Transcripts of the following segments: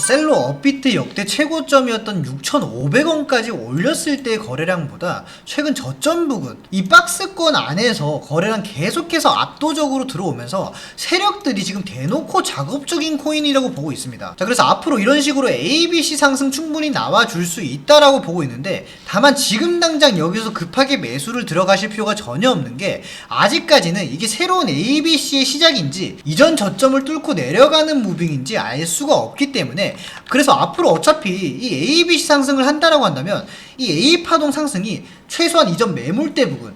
자, 셀로 업비트 역대 최고점이었던 6,500원까지 올렸을 때의 거래량보다 최근 저점 부근 이 박스권 안에서 거래량 계속해서 압도적으로 들어오면서 세력들이 지금 대놓고 작업적인 코인이라고 보고 있습니다. 자, 그래서 앞으로 이런 식으로 ABC 상승 충분히 나와 줄 수 있다라고 보고 있는데 다만 지금 당장 여기서 급하게 매수를 들어가실 필요가 전혀 없는 게 아직까지는 이게 새로운 ABC의 시작인지 이전 저점을 뚫고 내려가는 무빙인지 알 수가 없기 때문에 그래서 앞으로 어차피 이 ABC 상승을 한다라고 한다면 이 A 파동 상승이 최소한 이전 매물대 부분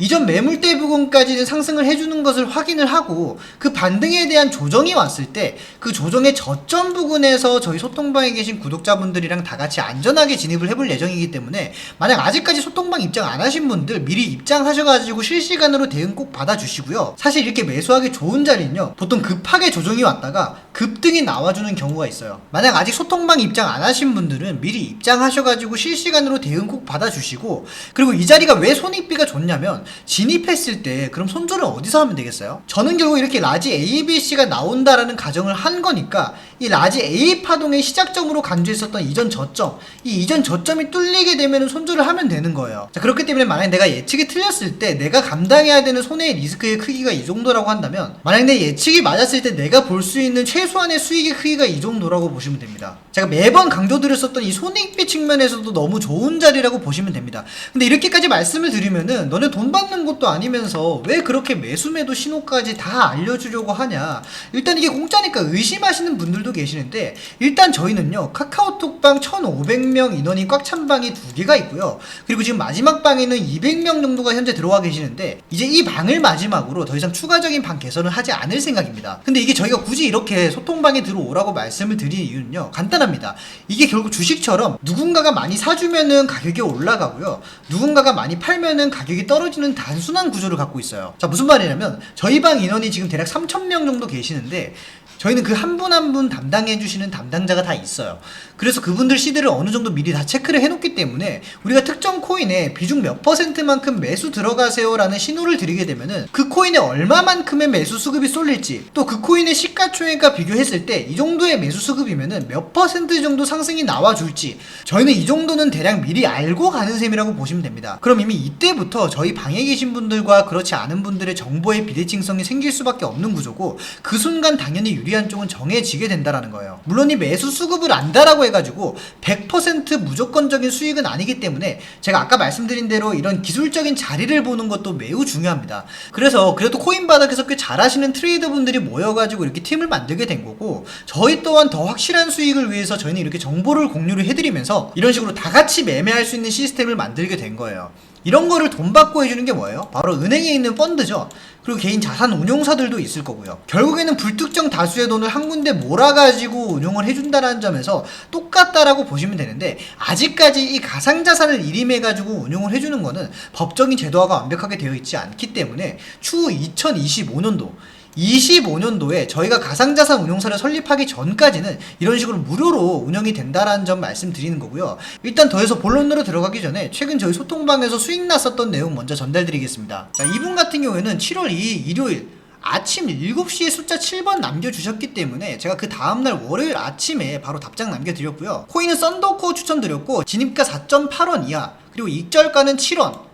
이전 매물대 부분까지는 상승을 해주는 것을 확인을 하고 그 반등에 대한 조정이 왔을 때 그 조정의 저점 부근에서 저희 소통방에 계신 구독자분들이랑 다 같이 안전하게 진입을 해볼 예정이기 때문에 만약 아직까지 소통방 입장 안 하신 분들 미리 입장하셔가지고 실시간으로 대응 꼭 받아주시고요. 사실 이렇게 매수하기 좋은 자리는요 보통 급하게 조정이 왔다가 급등이 나와주는 경우가 있어요. 만약 아직 소통방 입장 안 하신 분들은 미리 입장하셔가지고 실시간으로 대응 꼭 받아주시고 그리고 이 자리가 왜 손익비가 좋냐면 진입했을 때 그럼 손절을 어디서 하면 되겠어요? 저는 결국 이렇게 라지 ABC가 나온다라는 가정을 한 거니까 이 라지 A 파동의 시작점으로 간주했었던 이전 저점 이 이전 저점이 뚫리게 되면 손절을 하면 되는 거예요. 자 그렇기 때문에 만약 내가 예측이 틀렸을 때 내가 감당해야 되는 손해의 리스크의 크기가 이 정도라고 한다면 만약 내 예측이 맞았을 때 내가 볼 수 있는 최소한의 수익의 크기가 이 정도라고 보시면 됩니다. 제가 매번 강조드렸었던 이 손익비 측면에서도 너무 좋은 자리라고 보시면 됩니다. 근데 이렇게까지 말씀을 드리면은 너네 돈 받는 것도 아니면서 왜 그렇게 매수매도 신호까지 다 알려주려고 하냐. 일단 이게 공짜니까 의심하시는 분들도 계시는데 일단 저희는요 카카오톡방 1500명 인원이 꽉 찬 방이 두 개가 있고요. 그리고 지금 마지막 방에는 200명 정도가 현재 들어와 계시는데 이제 이 방을 마지막으로 더 이상 추가적인 방 개설은 하지 않을 생각입니다. 근데 이게 저희가 굳이 이렇게 소통방에 들어오라고 말씀을 드린 이유는요 간단 합니다. 이게 결국 주식처럼 누군가가 많이 사주면은 가격이 올라가고요. 누군가가 많이 팔면은 가격이 떨어지는 단순한 구조를 갖고 있어요. 자 무슨 말이냐면 저희 방 인원이 지금 대략 3,000명 정도 계시는데 저희는 그 한 분 한 분 담당해 주시는 담당자가 다 있어요. 그래서 그분들 시드를 어느 정도 미리 다 체크를 해놓기 때문에 우리가 특정 코인에 비중 몇 퍼센트만큼 매수 들어가세요라는 신호를 드리게 되면은 그 코인에 얼마만큼의 매수 수급이 쏠릴지 또 그 코인의 시가총액과 비교했을 때 이 정도의 매수 수급이면은 몇 퍼센트 정도 상승이 나와줄지 저희는 이 정도는 대략 미리 알고 가는 셈이라고 보시면 됩니다. 그럼 이미 이때부터 저희 방에 계신 분들과 그렇지 않은 분들의 정보의 비대칭성이 생길 수밖에 없는 구조고 그 순간 당연히 유리한 쪽은 정해지게 된다라는 거예요. 물론 이 매수 수급을 안다라고 해가지고 100% 무조건적인 수익은 아니기 때문에 제가 아까 말씀드린 대로 이런 기술적인 자리를 보는 것도 매우 중요합니다. 그래서 그래도 코인 바닥에서 꽤 잘하시는 트레이더 분들이 모여가지고 이렇게 팀을 만들게 된 거고 저희 또한 더 확실한 수익을 위해서 저희는 이렇게 정보를 공유를 해드리면서 이런 식으로 다 같이 매매할 수 있는 시스템을 만들게 된 거예요. 이런 거를 돈 받고 해주는 게 뭐예요? 바로 은행에 있는 펀드죠. 그리고 개인 자산 운용사들도 있을 거고요. 결국에는 불특정 다수의 돈을 한 군데 몰아가지고 운용을 해준다는 점에서 똑같다라고 보시면 되는데 아직까지 이 가상자산을 일임해가지고 운용을 해주는 거는 법적인 제도화가 완벽하게 되어 있지 않기 때문에 추후 2025년도 25년도에 저희가 가상자산 운용사를 설립하기 전까지는 이런 식으로 무료로 운영이 된다라는 점 말씀드리는 거고요. 일단 더해서 본론으로 들어가기 전에 최근 저희 소통방에서 수익 났었던 내용 먼저 전달드리겠습니다. 자, 이분 같은 경우에는 7월 2일 일요일 아침 7시에 숫자 7번 남겨주셨기 때문에 제가 그 다음날 월요일 아침에 바로 답장 남겨드렸고요. 코인은 썬더코 추천드렸고 진입가 4.8원 이하 그리고 익절가는 7원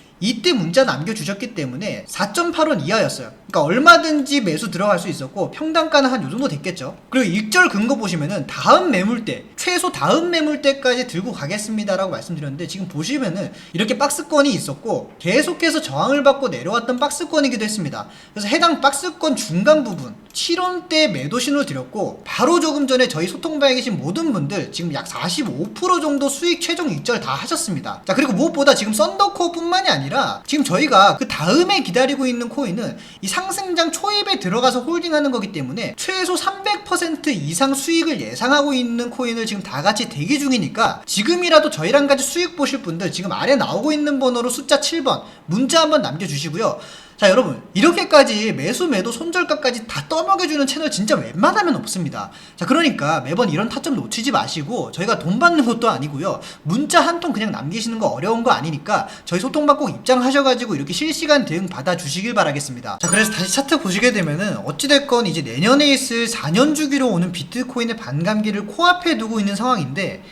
이때 문자 남겨주셨기 때문에 4.8원 이하였어요. 그러니까 얼마든지 매수 들어갈 수 있었고 평단가는 한 요 정도 됐겠죠. 그리고 일절 근거 보시면은 다음 매물대 최소 다음 매물대까지 들고 가겠습니다라고 말씀드렸는데 지금 보시면은 이렇게 박스권이 있었고 계속해서 저항을 받고 내려왔던 박스권이기도 했습니다. 그래서 해당 박스권 중간 부분 7원대 매도 신호를 드렸고 바로 조금 전에 저희 소통방에 계신 모든 분들 지금 약 45% 정도 수익 최종 익절 다 하셨습니다. 자 그리고 무엇보다 지금 썬더코어뿐만이 아니라 지금 저희가 그 다음에 기다리고 있는 코인은 이 상승장 초입에 들어가서 홀딩하는 거기 때문에 최소 300% 이상 수익을 예상하고 있는 코인을 지금 다 같이 대기 중이니까 지금이라도 저희랑 같이 수익 보실 분들 지금 아래 나오고 있는 번호로 숫자 7번 문자 한번 남겨주시고요. 자 여러분 이렇게까지 매수 매도 손절가까지 다 떠먹여주는 채널 진짜 웬만하면 없습니다. 자 그러니까 매번 이런 타점 놓치지 마시고 저희가 돈 받는 것도 아니고요. 문자 한 통 그냥 남기시는 거 어려운 거 아니니까 저희 소통방 꼭 입장하셔가지고 이렇게 실시간 대응 받아주시길 바라겠습니다. 자 그래서 다시 차트 보시게 되면은 어찌됐건 이제 내년에 있을 4년 주기로 오는 비트코인의 반감기를 코앞에 두고 있는 상황인데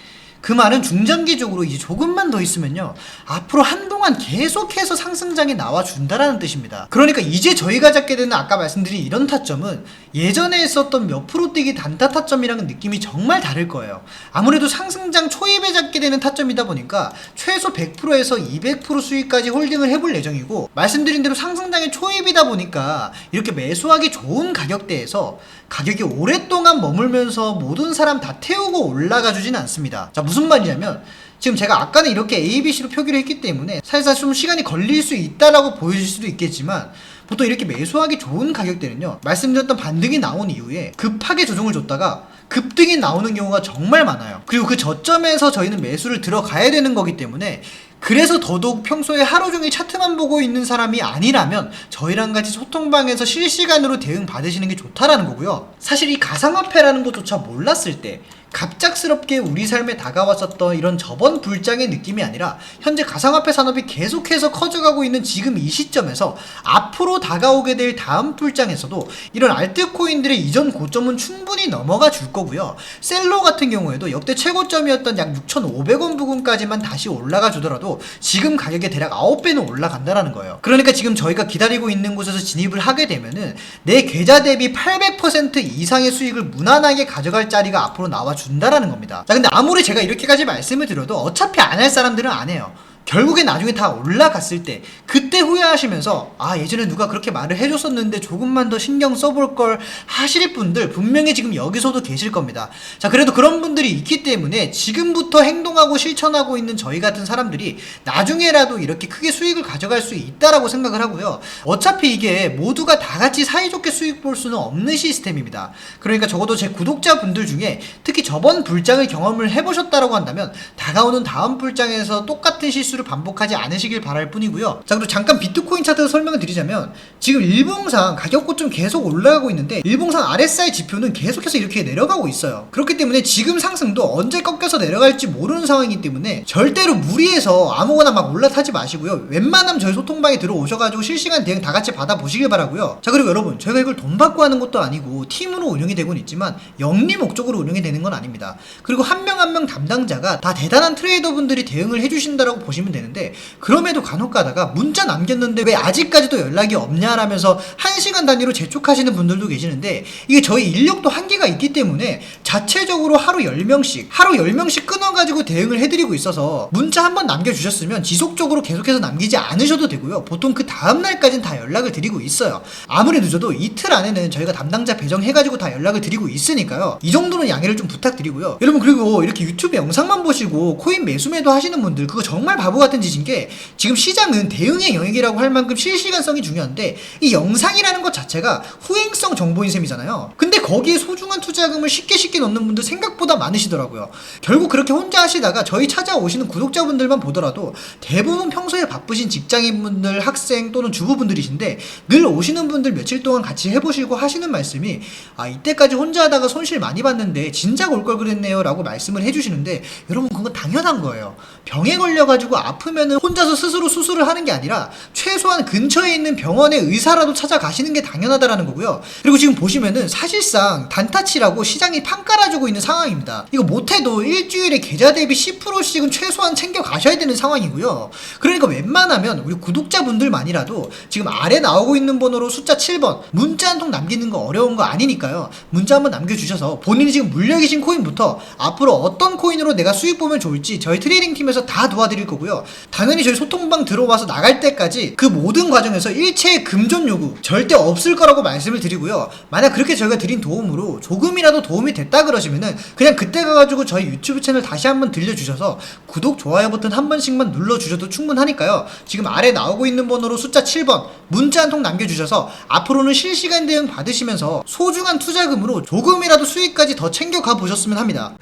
그 말은 중장기적으로 이제 조금만 더 있으면요 앞으로 한동안 계속해서 상승장이 나와준다라는 뜻입니다 그러니까 이제 저희가 잡게 되는 아까 말씀드린 이런 타점은 예전에 있었던 몇 프로 뛰기 단타 타점이랑은 느낌이 정말 다를 거예요 아무래도 상승장 초입에 잡게 되는 타점이다 보니까 최소 100%에서 200% 수익까지 홀딩을 해볼 예정이고 말씀드린 대로 상승장의 초입이다 보니까 이렇게 매수하기 좋은 가격대에서 가격이 오랫동안 머물면서 모든 사람 다 태우고 올라가 주진 않습니다. 자, 무슨 말이냐면 지금 제가 아까는 이렇게 A, B, C로 표기를 했기 때문에 살살 좀 시간이 걸릴 수 있다라고 보여질 수도 있겠지만 보통 이렇게 매수하기 좋은 가격대는요 말씀드렸던 반등이 나온 이후에 급하게 조정을 줬다가 급등이 나오는 경우가 정말 많아요 그리고 그 저점에서 저희는 매수를 들어가야 되는 거기 때문에 그래서 더더욱 평소에 하루 종일 차트만 보고 있는 사람이 아니라면 저희랑 같이 소통방에서 실시간으로 대응 받으시는 게 좋다라는 거고요. 사실 이 가상화폐라는 것조차 몰랐을 때 갑작스럽게 우리 삶에 다가왔었던 이런 저번 불장의 느낌이 아니라 현재 가상화폐 산업이 계속해서 커져가고 있는 지금 이 시점에서 앞으로 다가오게 될 다음 불장에서도 이런 알트코인들의 이전 고점은 충분히 넘어가 줄 거고요. 셀로 같은 경우에도 역대 최고점이었던 약 6,500원 부근까지만 다시 올라가 주더라도 지금 가격의 대략 9배는 올라간다라는 거예요. 그러니까 지금 저희가 기다리고 있는 곳에서 진입을 하게 되면은 내 계좌 대비 800% 이상의 수익을 무난하게 가져갈 자리가 앞으로 나와 준다라는 겁니다. 자, 근데 아무리 제가 이렇게까지 말씀을 드려도 어차피 안 할 사람들은 안 해요. 결국에 나중에 다 올라갔을 때 그 때 후회하시면서 아 예전에 누가 그렇게 말을 해줬었는데 조금만 더 신경 써볼 걸 하실 분들 분명히 지금 여기서도 계실 겁니다. 자 그래도 그런 분들이 있기 때문에 지금부터 행동하고 실천하고 있는 저희 같은 사람들이 나중에라도 이렇게 크게 수익을 가져갈 수 있다라고 생각을 하고요. 어차피 이게 모두가 다 같이 사이좋게 수익 볼 수는 없는 시스템입니다. 그러니까 적어도 제 구독자분들 중에 특히 저번 불장을 경험을 해보셨다라고 한다면 다가오는 다음 불장에서 똑같은 실수를 반복하지 않으시길 바랄 뿐이고요. 자, 그리고 잠깐 비트코인 차트 설명을 드리자면 지금 일봉상 가격 고점 계속 올라가고 있는데 일봉상 RSI 지표는 계속해서 이렇게 내려가고 있어요. 그렇기 때문에 지금 상승도 언제 꺾여서 내려갈지 모르는 상황이기 때문에 절대로 무리해서 아무거나 막 올라타지 마시고요. 웬만하면 저희 소통방에 들어오셔가지고 실시간 대응 다 같이 받아보시길 바라고요. 자, 그리고 여러분 저희가 이걸 돈 받고 하는 것도 아니고 팀으로 운영이 되고는 있지만 영리 목적으로 운영이 되는 건 아닙니다. 그리고 한 명 한 명 담당자가 다 대단한 트레이더 분들이 대응을 해주신다라고 보시면 되는데 그럼에도 간혹 가다가 문자 남겼는데 왜 아직까지도 연락이 없냐라면서 한 시간 단위로 재촉하시는 분들도 계시는데 이게 저희 인력도 한계가 있기 때문에 자체적으로 하루 10명씩 하루 10명씩 끊어가지고 대응을 해드리고 있어서 문자 한번 남겨주셨으면 지속적으로 계속해서 남기지 않으셔도 되고요. 보통 그 다음날까지는 다 연락을 드리고 있어요. 아무리 늦어도 이틀 안에는 저희가 담당자 배정해가지고 다 연락을 드리고 있으니까요. 이 정도는 양해를 좀 부탁드리고요. 여러분 그리고 이렇게 유튜브 영상만 보시고 코인 매수 매도 하시는 분들 그거 정말 바보 같은 짓인 게 지금 시장은 대응의 영역이라고 할 만큼 실시간성이 중요한데 이 영상이라는 것 자체가 후행성 정보인 셈이잖아요. 근데 거기에 소중한 투자금을 쉽게 쉽게 넣는 분들 생각보다 많으시더라고요. 결국 그렇게 혼자 하시다가 저희 찾아오시는 구독자분들만 보더라도 대부분 평소에 바쁘신 직장인분들, 학생 또는 주부분들이신데 늘 오시는 분들 며칠 동안 같이 해보시고 하시는 말씀이 아 이때까지 혼자 하다가 손실 많이 봤는데 진작 올 걸 그랬네요 라고 말씀을 해주시는데 여러분 그건 당연한 거예요. 병에 걸려가지고 아프면은 혼자서 스스로 수술을 하는 게 아니라 최소한 근처에 있는 병원의 의사라도 찾아가시는 게 당연하다라는 거고요. 그리고 지금 보시면은 사실상 단타치라고 시장이 판 깔아주고 있는 상황입니다. 이거 못해도 일주일에 계좌 대비 10%씩은 최소한 챙겨 가셔야 되는 상황이고요. 그러니까 웬만하면 우리 구독자분들만이라도 지금 아래 나오고 있는 번호로 숫자 7번 문자 한 통 남기는 거 어려운 거 아니니까요. 문자 한번 남겨주셔서 본인이 지금 물려 계신 코인부터 앞으로 어떤 코인으로 내가 수익 보면 좋을지 저희 트레이딩 팀에서 다 도와드릴 거고요. 당연히 저희 소통방 들어와서 나갈 때까지 그 모든 과정에서 일체의 금전 요구 절대 없을 거라고 말씀을 드리고요. 만약 그렇게 저희가 드린 도움으로 조금이라도 도움이 됐다 그러시면은 그냥 그때 가가지고 저희 유튜브 채널 다시 한번 들려주셔서 구독, 좋아요 버튼 한 번씩만 눌러주셔도 충분하니까요. 지금 아래 나오고 있는 번호로 숫자 7번 문자 한 통 남겨주셔서 앞으로는 실시간 대응 받으시면서 소중한 투자금으로 조금이라도 수익까지 더 챙겨가 보셨으면 합니다.